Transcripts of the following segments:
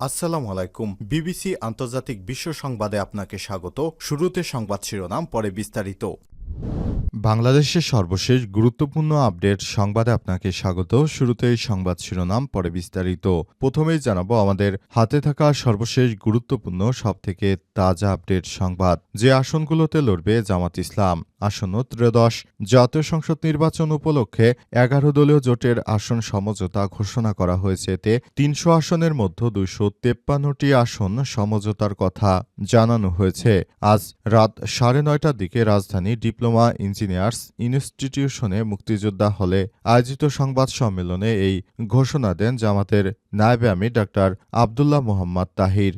আসসালামু আলাইকুম। বিবিসি আন্তর্জাতিক বিশ্ব সংবাদে আপনাকে স্বাগত। শুরুতে সংবাদ শিরোনাম, পরে বিস্তারিত। বাংলাদেশের সর্বশেষ গুরুত্বপূর্ণ আপডেট সংবাদে আপনাকে স্বাগত। শুরুতেই সংবাদ শিরোনাম, পরে বিস্তারিত। প্রথমেই জানাব আমাদের হাতে থাকা সর্বশেষ গুরুত্বপূর্ণ, সবথেকে তাজা আপডেট সংবাদ। যে আসনগুলোতে লড়বে জামাত ইসলাম। আসন্ন ত্রয়োদশ। জাতীয় সংসদ নির্বাচন উপলক্ষে এগারো দলীয় জোটের আসন সমঝোতা ঘোষণা করা হয়েছে। এতে তিনশো আসনের মধ্যে দুইশো তেপ্পান্নটি আসন সমঝোতার কথা জানানো হয়েছে। আজ রাত সাড়ে নয়টার দিকে রাজধানী ডিপ্লোমা ইঞ্জিনিয়ার্স ইনস্টিটিউশনে মুক্তিযোদ্ধা হলে আয়োজিত সংবাদ সম্মেলনে এই ঘোষণা দেন জামাতের নায়েবে আমির ডাক্তার আবদুল্লাহ মোহাম্মদ তাহির।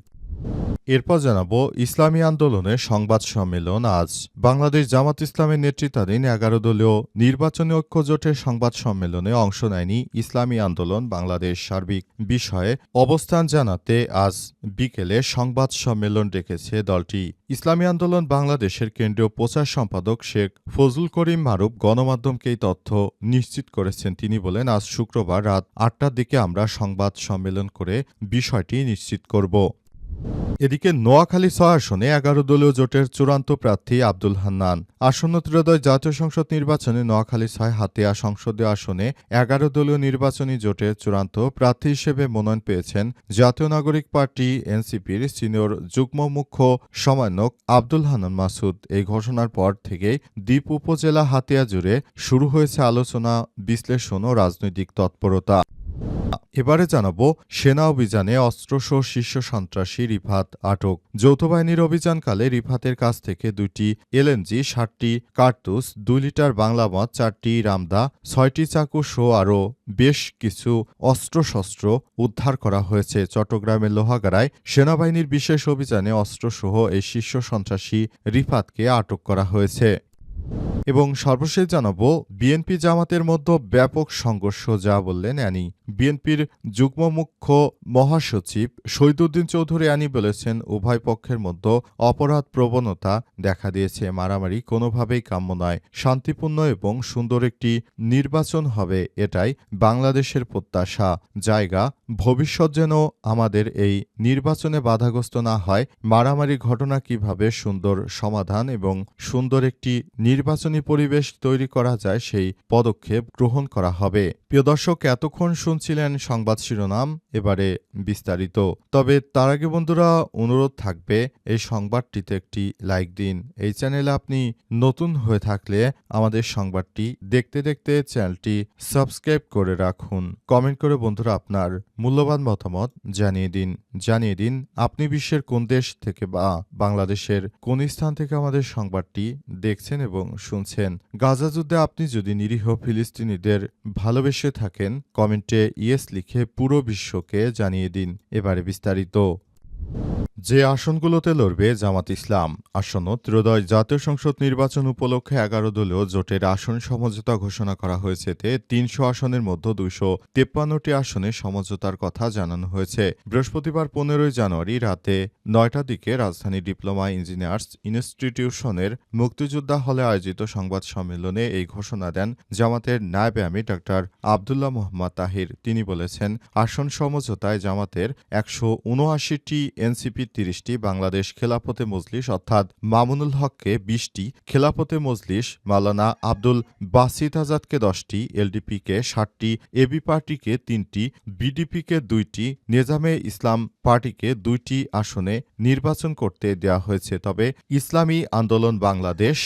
এরপর জানাব, ইসলামী আন্দোলনের সংবাদ সম্মেলন আজ। বাংলাদেশ জামাত ইসলামের নেতৃত্বাধীন এগারো দলীয় নির্বাচনী ঐক্য জোটের সংবাদ সম্মেলনে অংশ নেয়নি ইসলামী আন্দোলন বাংলাদেশ সার্বিক বিষয়ে। অবস্থান জানাতে আজ বিকেলে সংবাদ সম্মেলন ডেকেছে দলটি। ইসলামী আন্দোলন বাংলাদেশের কেন্দ্রীয় প্রচার সম্পাদক শেখ ফজল করিম মারুফ গণমাধ্যমকে এই তথ্য নিশ্চিত করেছেন। তিনি বলেন, আজ শুক্রবার রাত আটটার দিকে আমরা সংবাদ সম্মেলন করে বিষয়টি নিশ্চিত করব। এদিকে নোয়াখালী ছয় আসনে এগারো দলীয় জোটের চূড়ান্ত প্রার্থী আব্দুল হান্নান। আসন্ন ত্রয়োদশ জাতীয় সংসদ নির্বাচনে নোয়াখালী ছয় হাতিয়া সংসদীয় আসনে এগারো দলীয় নির্বাচনী জোটের চূড়ান্ত প্রার্থী হিসেবে মনোনয়ন পেয়েছেন জাতীয় নাগরিক পার্টি এনসিপির সিনিয়র যুগ্ম মুখ্য সমন্বয়ক আব্দুল হান্নান মাসুদ। এই ঘোষণার পর থেকেই দ্বীপ উপজেলা হাতিয়া জুড়ে শুরু হয়েছে আলোচনা, বিশ্লেষণ ও রাজনৈতিক তৎপরতা। এবারে জানাব, সেনা অভিযানে অস্ত্রসহ শীর্ষ সন্ত্রাসী রিফাত আটক। যৌথ বাহিনীর অভিযানকালে রিফাতের কাছ থেকে দুইটি এলএনজি ষাটটি কার্তুস দুই লিটার বাংলা মদ, চারটি রামদা, ছয়টি চাকু সহ আরও বেশ কিছু অস্ত্রশস্ত্র উদ্ধার করা হয়েছে। চট্টগ্রামের লোহাগাড়ায় সেনাবাহিনীর বিশেষ অভিযানে অস্ত্রসহ এই শীর্ষ সন্ত্রাসী রিফাতকে আটক করা হয়েছে। এবং সর্বশেষ জানাব, বিএনপি জামাতের মধ্যে ব্যাপক সংঘর্ষ, যা বললেন অ্যানি। বিএনপির যুগ্ম মুখ্য মহাসচিব শহীদুদ্দিন চৌধুরী অ্যানি বলেছেন, উভয় পক্ষের মধ্যে অপরাধ প্রবণতা দেখা দিয়েছে, মারামারি কোনোভাবেই কাম্য নয়। শান্তিপূর্ণ এবং সুন্দর একটি নির্বাচন হবে, এটাই বাংলাদেশের প্রত্যাশা। জায়গা, ভবিষ্যৎ যেন আমাদের এই নির্বাচনে বাধাগ্রস্ত না হয়, মারামারি ঘটনা কীভাবে সুন্দর সমাধান এবং সুন্দর একটি নির্বাচনী পরিবেশ তৈরি করা যায়, সেই পদক্ষেপ গ্রহণ করা হবে। প্রিয় দর্শক, এতক্ষণ শুনছিলেন সংবাদ শিরোনাম, এবারে বিস্তারিত। তবে তার আগে বন্ধুরা, অনুরোধ থাকবে, এই সংবাদটিতে একটি লাইক দিন। এই চ্যানেলে আপনি নতুন হয়ে থাকলে আমাদের সংবাদটি দেখতে দেখতে চ্যানেলটি সাবস্ক্রাইব করে রাখুন। কমেন্ট করে বন্ধুরা আপনার মূল্যবান মতামত জানিয়ে দিন। জানিয়ে দিন, আপনি বিশ্বের কোন দেশ থেকে বা বাংলাদেশের কোন স্থান থেকে আমাদের সংবাদটি দেখছেন এবং শুনছেন, গাজা যুদ্ধে আপনি যদি নিরীহ ফিলিস্তিনিদের ভালোবেসে থাকেন, কমেন্টে ইয়েস লিখে পুরো বিশ্বকে জানিয়ে দিন। এবারে বিস্তারিত। যে আসনগুলোতে লড়বে জামাত ইসলাম, আসন্ন ত্রয়োদশ জাতীয় সংসদ নির্বাচন উপলক্ষে এগারো দলীয় জোটের আসন সমঝোতা ঘোষণা করা হয়েছে। এতে তিনশো আসনের মধ্যে দুইশো তেপ্পান্নটি আসনে সমঝোতার কথা জানানো হয়েছে। বৃহস্পতিবার পনেরোই জানুয়ারি রাতে নয়টার দিকে রাজধানী ডিপ্লোমা ইঞ্জিনিয়ার্স ইনস্টিটিউশনের মুক্তিযোদ্ধা হলে আয়োজিত সংবাদ সম্মেলনে এই ঘোষণা দেন জামাতের নায়েবে আমির ডাক্তার আবদুল্লাহ মোহাম্মদ তাহির। তিনি বলেছেন, আসন সমঝোতায় জামাতের একশো উনআশিটি এনসিপি তিরিশটি, বাংলাদেশ খেলাফতে মজলিস, অর্থাৎ মামুনুল হককে বিশটি, খেলাফতে মজলিস মাওলানা আব্দুল বাসিত আজাদকে দশটি, এলডিপিকে ষাটটি, এবি পার্টিকে তিনটি, বিডিপিকে দুইটি, নেজামে ইসলাম পার্টিকে দুইটি আসনে নির্বাচন করতে দেওয়া হয়েছে। তবে ইসলামী আন্দোলন বাংলাদেশ,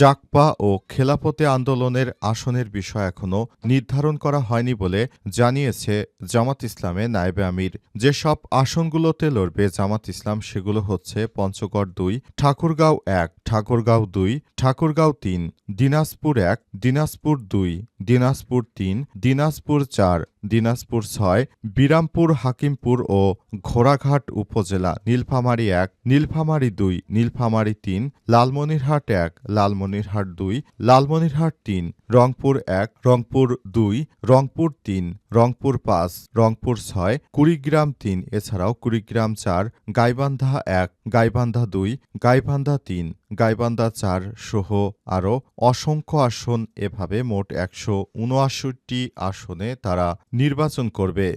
জাকপা ও খেলাপথে আন্দোলনের আসনের বিষয় এখনও নির্ধারণ করা হয়নি বলে জানিয়েছে জামাত ইসলামে নায়েবে আমির। যেসব আসনগুলোতে লড়বে জামাত ইসলাম, সেগুলো হচ্ছে পঞ্চগড় দুই, ঠাকুরগাঁও এক, ঠাকুরগাঁও দুই, ঠাকুরগাঁও তিন, দিনাজপুর এক, দিনাজপুর দুই। দিনাজপুর তিন, দিনাজপুর চার, দিনাজপুর ছয়, বিরামপুর, হাকিমপুর ও ঘোড়াঘাট উপজেলা নীলফামারী এক, নীলফামারী দুই, নীলফামারী তিন, লালমনিরহাট এক, লালমনিরহাট দুই, লালমনিরহাট তিন, রংপুর এক, রংপুর দুই, রংপুর তিন, রংপুর পাঁচ, রংপুর ছয়, কুড়িগ্রাম তিন, এছাড়াও কুড়িগ্রাম চার, গাইবান্ধা এক, গাইবান্ধা দুই, গাইবান্ধা তিন, গাইবান্ধা চার সহ আরও অসংখ্য আসন এভাবে মোট একশো উনআশিটি আসনে তারা নির্বাচন করবে।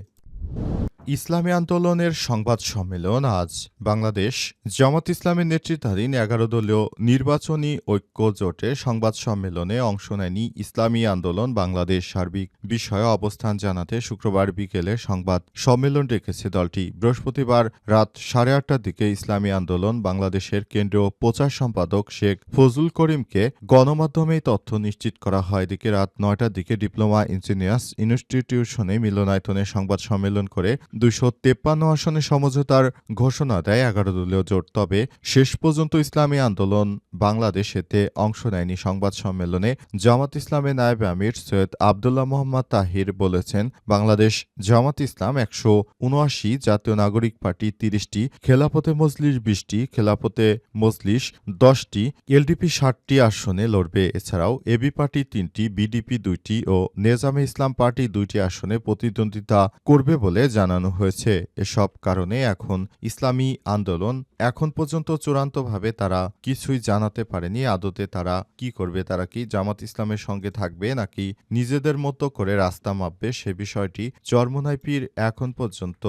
ইসলামী আন্দোলনের সংবাদ সম্মেলন আজ বাংলাদেশ জামাত ইসলামের নেতৃত্বাধীন এগারো দলীয় নির্বাচনী ঐক্য জোটে সংবাদ সম্মেলনে অংশ নেয়নি ইসলামী আন্দোলন বাংলাদেশ সার্বিক বিষয়ে অবস্থান জানাতে শুক্রবার বিকেলে সংবাদ সম্মেলন রেখেছে দলটি। বৃহস্পতিবার রাত সাড়ে আটটার দিকে ইসলামী আন্দোলন বাংলাদেশের কেন্দ্রীয় প্রচার সম্পাদক শেখ ফজলুল করিমকে গণমাধ্যমে তথ্য নিশ্চিত করা হয়। এদিকে রাত নয়টার দিকে ডিপ্লোমা ইঞ্জিনিয়ার্স ইনস্টিটিউশনে মিলনায়তনে সংবাদ সম্মেলন করে দুইশো তেপ্পান্ন আসনে সমঝোতার ঘোষণা দেয় এগারো দলীয় জোট। তবে শেষ পর্যন্ত ইসলামী আন্দোলন বাংলাদেশ এতে অংশ নেয়নি সংবাদ সম্মেলনে। জামাত ইসলামের নায়েব আমির সৈয়দ আবদুল্লাহ মোহাম্মদ তাহির বলেছেন, বাংলাদেশ জামাত ইসলাম একশো উনআশি জাতীয় নাগরিক পার্টি তিরিশটি খেলাপথে মজলিস বিশটি খেলাপথে মজলিস দশটি, এলডিপি ষাটটি আসনে লড়বে। এছাড়াও এবি পার্টি তিনটি, বিডিপি দুইটি ও নেজামে ইসলাম পার্টি দুইটি আসনে প্রতিদ্বন্দ্বিতা করবে বলে জানানো হয়েছে। এসব কারণে এখন ইসলামী আন্দোলন এখন পর্যন্ত চূড়ান্তভাবে তারা কিছুই জানাতে পারেনি আদতে তারা কি করবে, তারা কি জামাত ইসলামের সঙ্গে থাকবে নাকি নিজেদের মতো করে রাস্তা মাপবে সে বিষয়টি চরমোনাই পীর এখন পর্যন্ত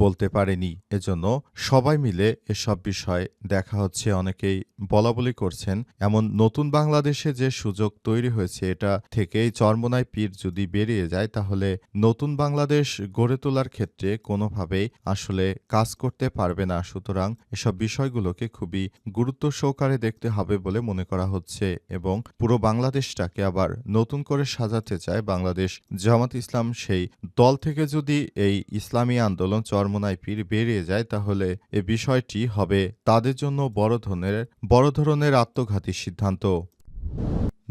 বলতে পারেনি। এজন্য সবাই মিলে এসব বিষয় দেখা হচ্ছে, অনেকেই বলা বলি করছেন। এমন নতুন বাংলাদেশে যে সুযোগ তৈরি হয়েছে এটা থেকেই চরমোনাই পীর যদি বেরিয়ে যায়, তাহলে নতুন বাংলাদেশ গড়ে তোলার ক্ষেত্রে কোনোভাবেই আসলে কাজ করতে পারবে না। সুতরাং এসব বিষয়গুলোকে খুবই গুরুত্ব সহকারে দেখতে হবে বলে মনে করা হচ্ছে এবং পুরো বাংলাদেশটাকে আবার নতুন করে সাজাতে চায় বাংলাদেশ। জামাত ইসলাম সেই দল থেকে যদি এই ইসলামী আন্দোলন চরমনায় পীর বেরিয়ে যায়, তাহলে এ বিষয়টি হবে তাদের জন্য বড় ধরনের বড় ধরনের আত্মঘাতী সিদ্ধান্ত।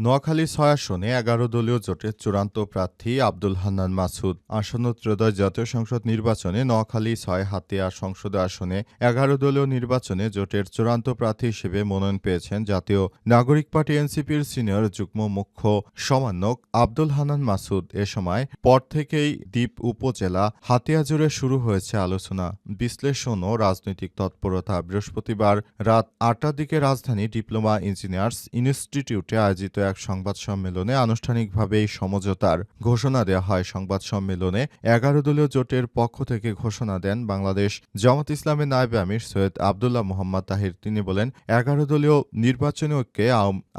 নোয়াখালী ছয় আসনে এগারো দলীয় জোটের চূড়ান্ত প্রার্থী আব্দুল হান্নান মাসুদ। আসন্ন ত্রয়োদশ জাতীয় সংসদ নির্বাচনে নোয়াখালী ছয়, হাতিয়া সংসদ আসনে এগারো দলীয় নির্বাচনে জোটের চূড়ান্ত প্রার্থী হিসেবে মনোনয়ন পেয়েছেন জাতীয় নাগরিক পার্টি এনসিপির সিনিয়র যুগ্ম মুখ্য সমন্বয়ক আব্দুল হান্নান মাসুদ। এ সময় পর থেকেই দ্বীপ উপজেলা হাতিয়া জুড়ে শুরু হয়েছে আলোচনা। বিশ্লেষণ ও রাজনৈতিক তৎপরতা বৃহস্পতিবার রাত আটটার দিকে রাজধানী ডিপ্লোমা ইঞ্জিনিয়ার্স ইনস্টিটিউটে আয়োজিত এক সংবাদ সম্মেলনে আনুষ্ঠানিকভাবে এই সমঝোতার ঘোষণা দেওয়া হয়। সংবাদ সম্মেলনে এগারো দলীয় জোটের পক্ষ থেকে ঘোষণা দেন বাংলাদেশ জামাত ইসলামের নায়েব আমির সৈয়দ আবদুল্লাহ মোহাম্মদ তাহির। তিনি বলেন, এগারো দলীয় নির্বাচনী ঐক্যে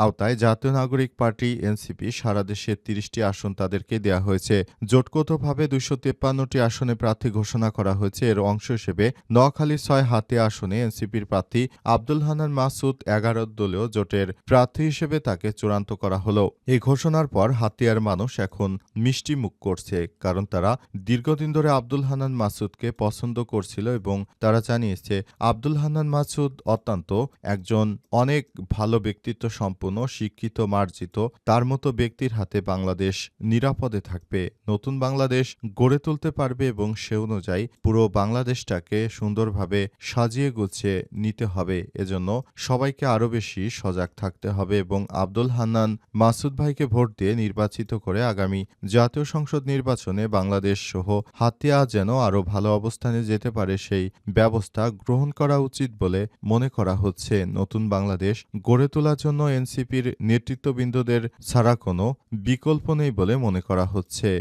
আওতায় জাতীয় নাগরিক পার্টি, এনসিপি সারা দেশে তিরিশটি আসন তাদেরকে দেওয়া হয়েছে। জোটগতভাবে দুইশো তেপ্পান্নটি আসনে প্রার্থী ঘোষণা করা হয়েছে। এর অংশ হিসেবে নোয়াখালী ছয় হাতে আসনে এনসিপির প্রার্থী আব্দুল হানান মাসুদ এগারো দলীয় জোটের প্রার্থী হিসেবে তাকে চূড়ান্ত করা হলো। এই ঘোষণার পর হাতিয়ার মানুষ এখন মিষ্টি মুখ করছে, কারণ তারা দীর্ঘদিন ধরে আব্দুল হান্নান মাসুদকে পছন্দ করছিল এবং তারা জানিয়েছে, আব্দুল হান্নান মাসুদ অত্যন্ত একজন অনেক ভালো ব্যক্তিত্ব সম্পন্ন শিক্ষিত, মার্জিত। তার মতো ব্যক্তির হাতে বাংলাদেশ নিরাপদে থাকবে, নতুন বাংলাদেশ গড়ে তুলতে পারবে এবং সে অনুযায়ী পুরো বাংলাদেশটাকে সুন্দরভাবে সাজিয়ে গুছিয়ে নিতে হবে। এজন্য সবাইকে আরও বেশি সজাগ থাকতে হবে এবং আব্দুল হান্নান মাসুদ ভাইকে ভোট দিয়ে নির্বাচিত করে আগামী জাতীয় সংসদ নির্বাচনে বাংলাদেশ সহ হাতিয়া যেন আরও ভালো অবস্থানে যেতে পারে সেই ব্যবস্থা গ্রহণ করা উচিত বলে মনে করা হচ্ছে। নতুন বাংলাদেশ গড়ে তোলার জন্য এনসিপির নেতৃত্ববৃন্দদের ছাড়া কোনো বিকল্প নেই বলে মনে করা হচ্ছে।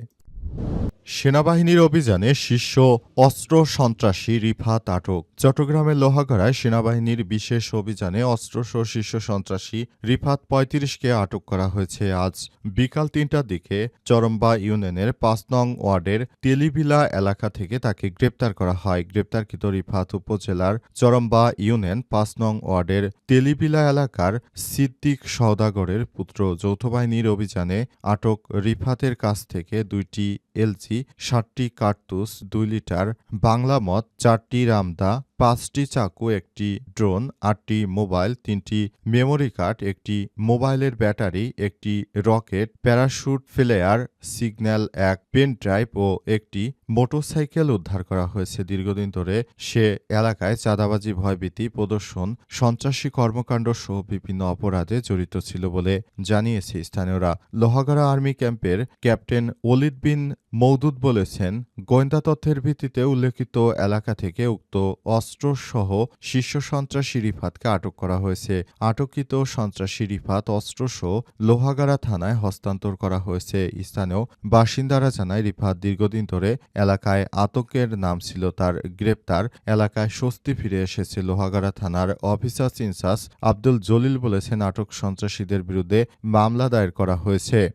সেনাবাহিনীর অভিযানে শীর্ষ অস্ত্র সন্ত্রাসী রিফাত আটক চট্টগ্রামের লোহাগড়ায় সেনাবাহিনীর বিশেষ অভিযানে অস্ত্রসহ শীর্ষ সন্ত্রাসী রিফাত পঁয়ত্রিশকে আটক করা হয়েছে। আজ বিকাল তিনটার দিকে চরম্বা ইউনিয়নের পাঁচ নং ওয়ার্ডের তেলিবিলা এলাকা থেকে তাকে গ্রেপ্তার করা হয়। গ্রেপ্তারকৃত রিফাত উপজেলার চরম্বা ইউনিয়ন পাঁচ নং ওয়ার্ডের তেলিবিলা এলাকার সিদ্দিক সওদাগরের পুত্র। যৌথ বাহিনীর অভিযানে আটক রিফাতের কাছ থেকে দুইটি এলজি ষাটটি কার্তুস দুই লিটার বাংলা মদ চারটি রামদা পাঁচটি চাকু, একটি ড্রোন, আটটি মোবাইল, তিনটি মেমোরি কার্ড, একটি মোবাইলের ব্যাটারি, একটি রকেট, প্যারাশুট ফ্লেয়ার, সিগন্যাল, এক পেন ড্রাইভ ও একটি মোটরসাইকেল উদ্ধার করা হয়েছে। দীর্ঘদিন ধরে সে এলাকায় চাঁদাবাজি, ভয়ভীতি, প্রদর্শন, সন্ত্রাসী কর্মকাণ্ড সহ বিভিন্ন অপরাধে জড়িত ছিল বলে জানিয়েছে স্থানীয়রা। লোহাগাড়া আর্মি ক্যাম্পের ক্যাপ্টেন ওলিদ বিন মৌদুদ বলেছেন, গোয়েন্দা তথ্যের ভিত্তিতে উল্লেখিত এলাকা থেকে উক্ত অস্ত্র অস্ত্রসহ শীর্ষ সন্ত্রাসী রিফাতকে আটক করা হয়েছে। আটককৃত সন্ত্রাসী রিফাত অস্ত্রসহ লোহাগাড়া থানায় হস্তান্তর করা হয়েছে। স্থানীয় বাসিন্দারা জানায়, রিফাত দীর্ঘদিন ধরে এলাকায় আতকের নাম ছিল তার গ্রেপ্তার। এলাকায় স্বস্তি ফিরে এসেছে লোহাগাড়া থানার অফিসার ইনচার্জ আব্দুল জলিল বলেছেন, আটক সন্ত্রাসীদের বিরুদ্ধে মামলা দায়ের করা হয়েছে।